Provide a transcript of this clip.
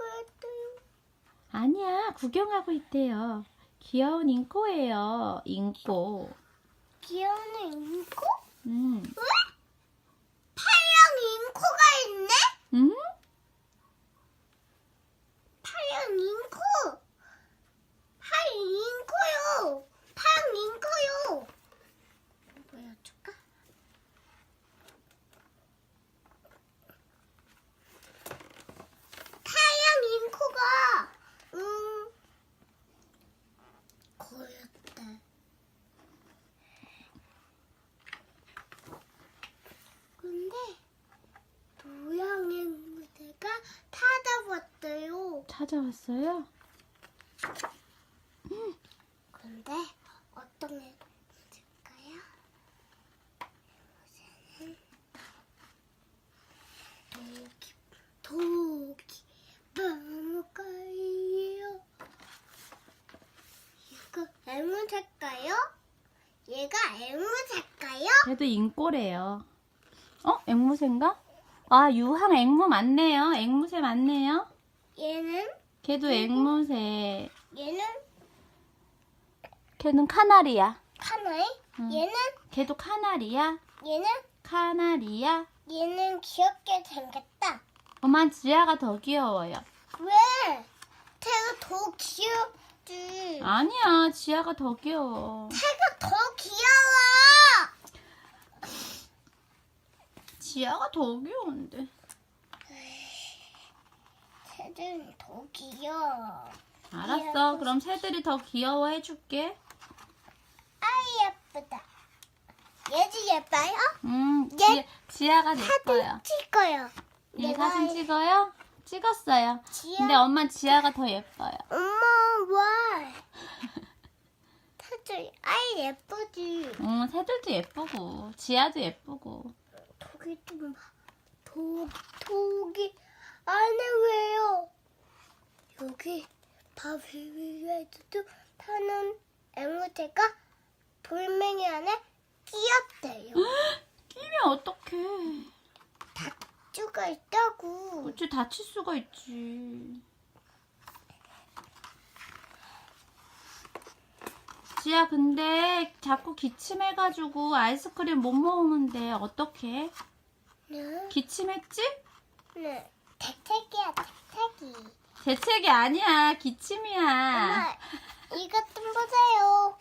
있어요. 아니야, 구경하고 있대요. 귀여운 잉꼬예요. 잉꼬. 귀여운 인코? 음. 왜? 파랑 인코가 있네? 음? 파랑 인코. 파랑 인코요. 파랑 인코요. 보여줄까? 파랑 인코가 음 고였다. 근데 도양의 무대가 찾아왔어요. 찾아왔어요? 근데 어떤 애? 요새는 도기 도기 먹을까요? 이거 앵무새일까요? 얘가 앵무새일까요? 걔도 잉꼬래요. 어? 앵무새인가? 아, 유황 앵무 맞네요. 앵무새 맞네요. 얘는 걔도 앵무새. 얘는 걔는 카나리야. 카나이? 응. 얘는 걔도 카나리야. 얘는 카나리야. 얘는 귀엽게 생겼다. 엄마 지아가 더 귀여워요. 왜? 태가 더 귀엽지. 아니야, 지아가 더 귀여워. 태가 더 귀여워. 지아가 더 귀여운데. 태는 더 귀여워. 알았어. 그럼 새들이 더 귀여워 해줄게. 아이 예쁘다. 얘도 예뻐요? 음, 얘- 지, 지아가 예뻐요. 사진 찍어요. 얘 내가 사진 찍어요? 찍었어요. 지아. 근데 엄마 지아가 더 예뻐요. 엄마 와. 태도 아이 예쁘지. 응, 새들도 예쁘고, 지아도 예쁘고. 독이 좀 봐. 독 독이 안에? 여기 바위 위에도 타는 앵무새가 돌멩이 안에 끼었대요. 끼면 어떡해. 쭈가 있다고. 그치, 다칠 수가 있지. 지아, 근데 자꾸 기침해가지고 아이스크림 못 먹는데 어떡해? 네. 기침했지? 네. 대책이야 대책이. 재채기 아니야, 기침이야. 엄마 이것 좀 보세요.